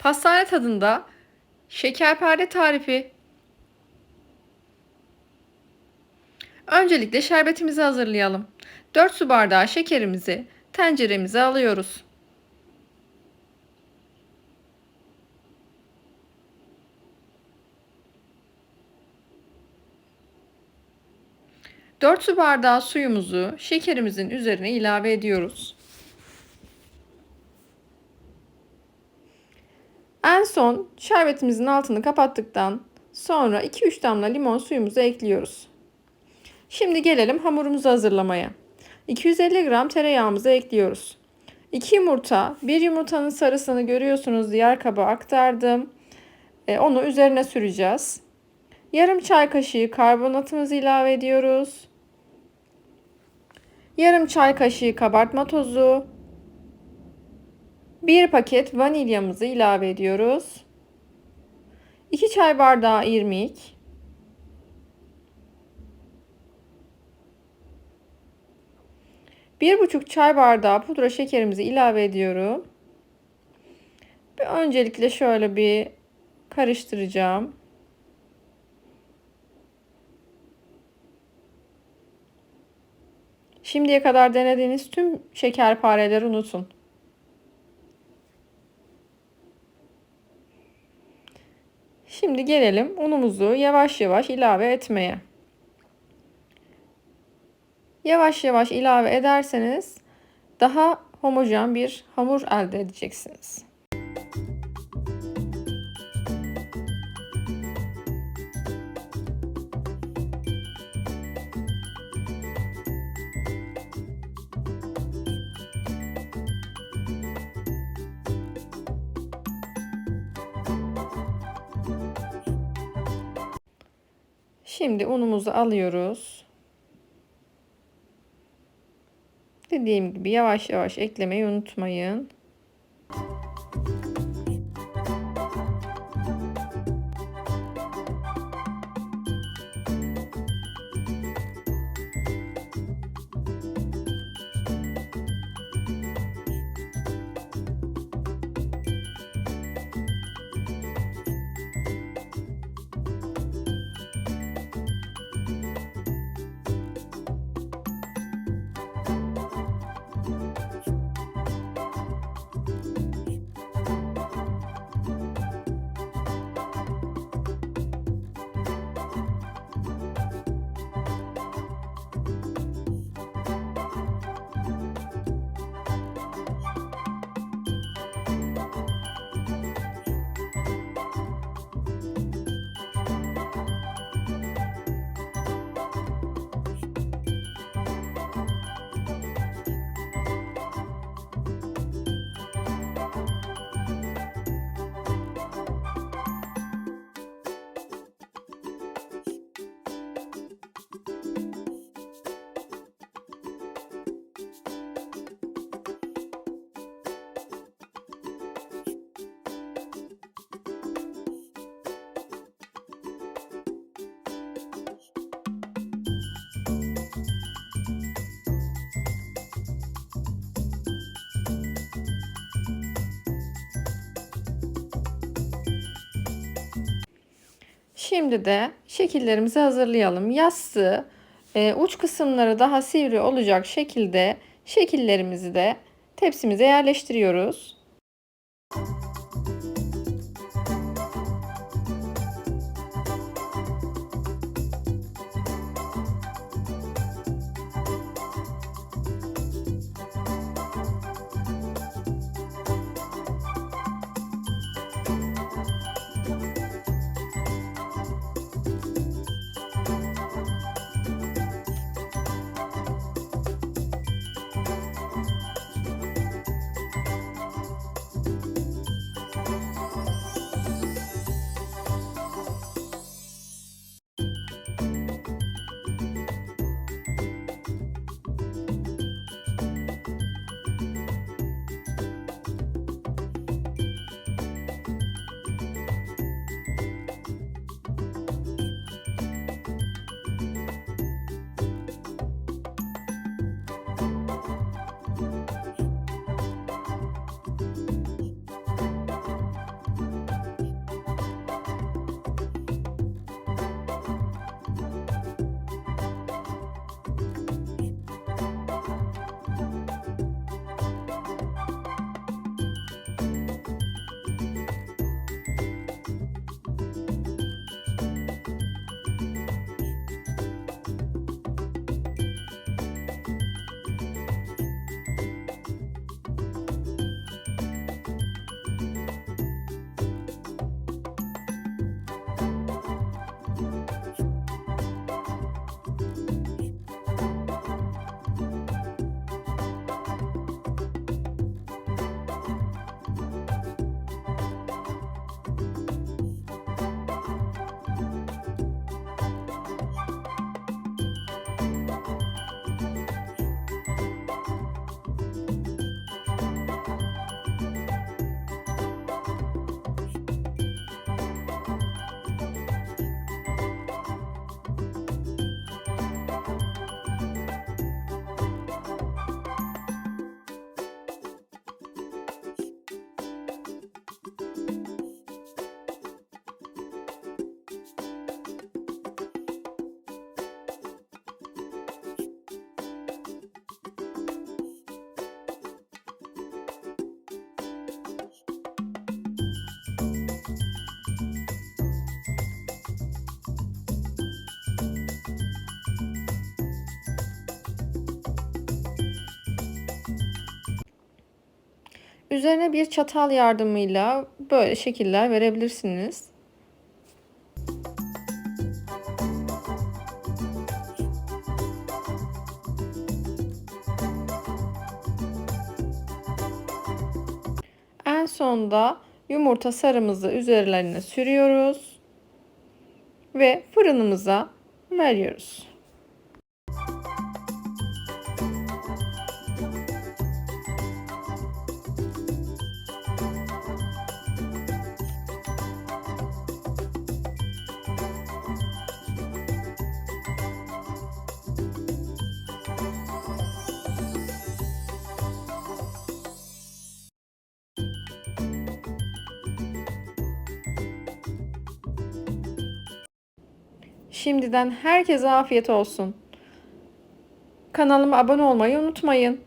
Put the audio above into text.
Pastane tadında şekerpare tarifi. Öncelikle şerbetimizi hazırlayalım. 4 su bardağı şekerimizi tenceremize alıyoruz. Dört su bardağı suyumuzu şekerimizin üzerine ilave ediyoruz. En son şerbetimizin altını kapattıktan sonra 2-3 damla limon suyumuzu ekliyoruz. Şimdi gelelim hamurumuzu hazırlamaya. 250 gram tereyağımızı ekliyoruz. 2 yumurta, bir yumurtanın sarısını görüyorsunuz diğer kaba aktardım. E, onu üzerine süreceğiz. Yarım çay kaşığı karbonatımızı ilave ediyoruz. Yarım çay kaşığı kabartma tozu. Bir paket vanilyamızı ilave ediyoruz. 2 çay bardağı irmik. Bir buçuk çay bardağı pudra şekerimizi ilave ediyorum. Ve öncelikle şöyle bir karıştıracağım. Şimdiye kadar denediğiniz tüm şekerpareleri unutun. Şimdi gelelim unumuzu yavaş yavaş ilave etmeye. Yavaş yavaş ilave ederseniz daha homojen bir hamur elde edeceksiniz. Şimdi unumuzu alıyoruz. Dediğim gibi yavaş yavaş eklemeyi unutmayın. Şimdi de şekillerimizi hazırlayalım. Yassı e, uç kısımları daha sivri olacak şekilde şekillerimizi de tepsimize yerleştiriyoruz. Üzerine bir çatal yardımıyla böyle şekiller verebilirsiniz. En sonda yumurta sarımızı üzerlerine sürüyoruz ve fırınımıza veriyoruz. Şimdiden herkese afiyet olsun. Kanalıma abone olmayı unutmayın.